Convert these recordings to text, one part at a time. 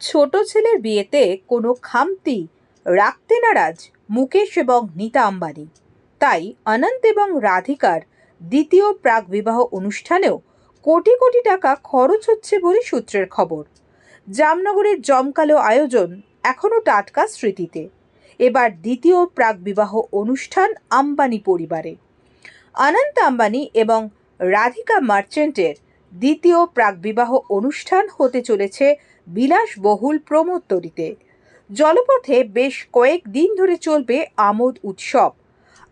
ছোট ছেলের বিয়েতে কোনো খামতি রাখতে নারাজ মুকেশ এবং নীতা আম্বানি। তাই অনন্ত এবং রাধিকার দ্বিতীয় প্রাক বিবাহ অনুষ্ঠানেও কোটি কোটি টাকা খরচ হচ্ছে বলে সূত্রের খবর। জামনগরের জমকালো আয়োজন এখনও টাটকা স্মৃতিতে। এবার দ্বিতীয় প্রাক বিবাহ অনুষ্ঠান আম্বানি পরিবারে। অনন্ত আম্বানি এবং রাধিকা মার্চেন্টের দ্বিতীয় প্রাকবিবাহ অনুষ্ঠান হতে চলেছে বিলাসবহুল প্রমোত্তরিতে জলপথে বেশ কয়েক দিন ধরে চলবে আমোদ উৎসব।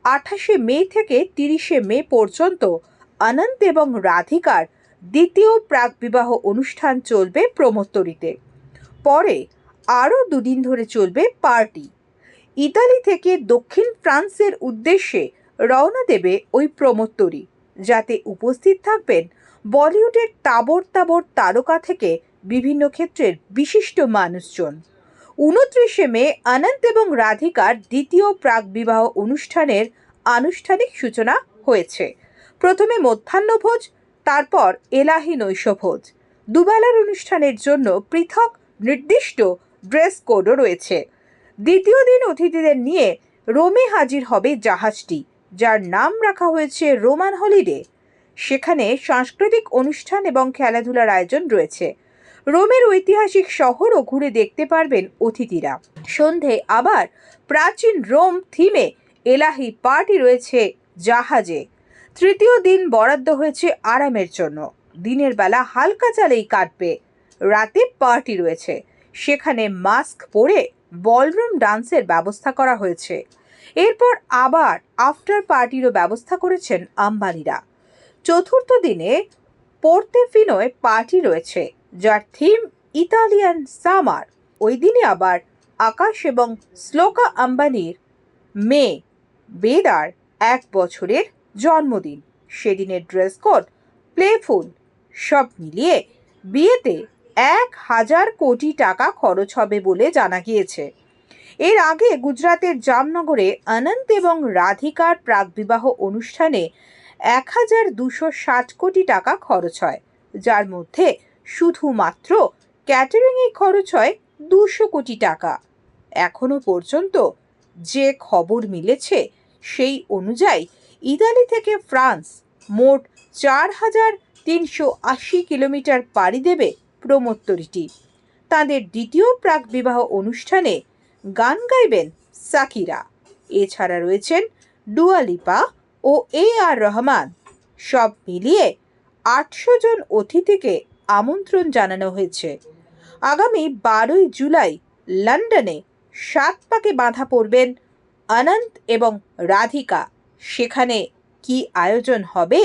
আঠাশে মে থেকে তিরিশে মে পর্যন্ত অনন্ত এবং রাধিকার দ্বিতীয় প্রাকবিবাহ অনুষ্ঠান চলবে প্রমোত্তরিতে পরে আরও দুদিন ধরে চলবে পার্টি। ইতালি থেকে দক্ষিণ ফ্রান্সের উদ্দেশ্যে রওনা দেবে ওই প্রমোত্তরী যাতে উপস্থিত থাকবেন বলিউডের তাবর তাবর তারকা থেকে বিভিন্ন ক্ষেত্রের বিশিষ্ট মানুষজন। উনত্রিশে মে অনন্ত এবং রাধিকার দ্বিতীয় প্রাক বিবাহ অনুষ্ঠানের আনুষ্ঠানিক সূচনা হয়েছে। প্রথমে মধ্যাহ্নভোজ তারপর এলাহি নৈশভোজ দুবেলার অনুষ্ঠানের জন্য পৃথক নির্দিষ্ট ড্রেস কোডও রয়েছে। দ্বিতীয় দিন অতিথিদের নিয়ে রোমে হাজির হবে জাহাজটি, যার নাম রাখা হয়েছে রোমান হলিডে। সেখানে সাংস্কৃতিক অনুষ্ঠান এবং খেলাধুলার আয়োজন রয়েছে। রোমের ঐতিহাসিক শহরও ঘুরে দেখতে পারবেন অতিথিরা। সন্ধে আবার প্রাচীন রোম থিমে এলাহি পার্টি রয়েছে জাহাজে। তৃতীয় দিন বরাদ্দ হয়েছে আরামের জন্য। দিনের বেলা হালকা চালেই কাটবে। রাতে পার্টি রয়েছে। সেখানে মাস্ক পরে বলরুম ডান্সের ব্যবস্থা করা হয়েছে। এরপর আবার আফটার পার্টিরও ব্যবস্থা করেছেন আম্বানিরা। চতুর্থ দিনে পড়তে পোর্তেফিনোয় পার্টি রয়েছে। যার থিম ইতালিয়ান সামার ওই দিনে আবার আকাশ এবং শ্লোকা আম্বানির মেয়ে বেদার এক বছরের জন্মদিন। সেদিনের ড্রেস কোড প্লেফুল সব মিলিয়ে বিয়েতে এক হাজার কোটি টাকা খরচ হবে বলে জানা গিয়েছে। এর আগে গুজরাতের জামনগরে অনন্ত এবং রাধিকার প্রাকবিবাহ অনুষ্ঠানে এক হাজার দুশো ষাট কোটি টাকা খরচ হয়, যার মধ্যে শুধুমাত্র ক্যাটারিংয়ে খরচ হয় দুশো কোটি টাকা। এখনও পর্যন্ত যে খবর মিলেছে সেই অনুযায়ী ইতালি থেকে ফ্রান্স মোট চার হাজার তিনশো আশি কিলোমিটার পাড়ি দেবে প্রমোত্তরীটি। তাদের দ্বিতীয় প্রাক বিবাহ অনুষ্ঠানে গান গাইবেন সাকিরা। এছাড়া রয়েছেন ডুয়ালিপা ও এ আর রহমান। সব মিলিয়ে আটশো জন অতিথিকে আমন্ত্রণ জানানো হয়েছে। আগামী বারোই জুলাই লন্ডনে সাত পাকে বাঁধা পড়বেন অনন্ত এবং রাধিকা। সেখানে কি আয়োজন হবে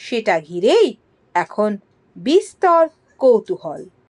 সেটা ঘিরেই এখন বিস্তর কৌতূহল।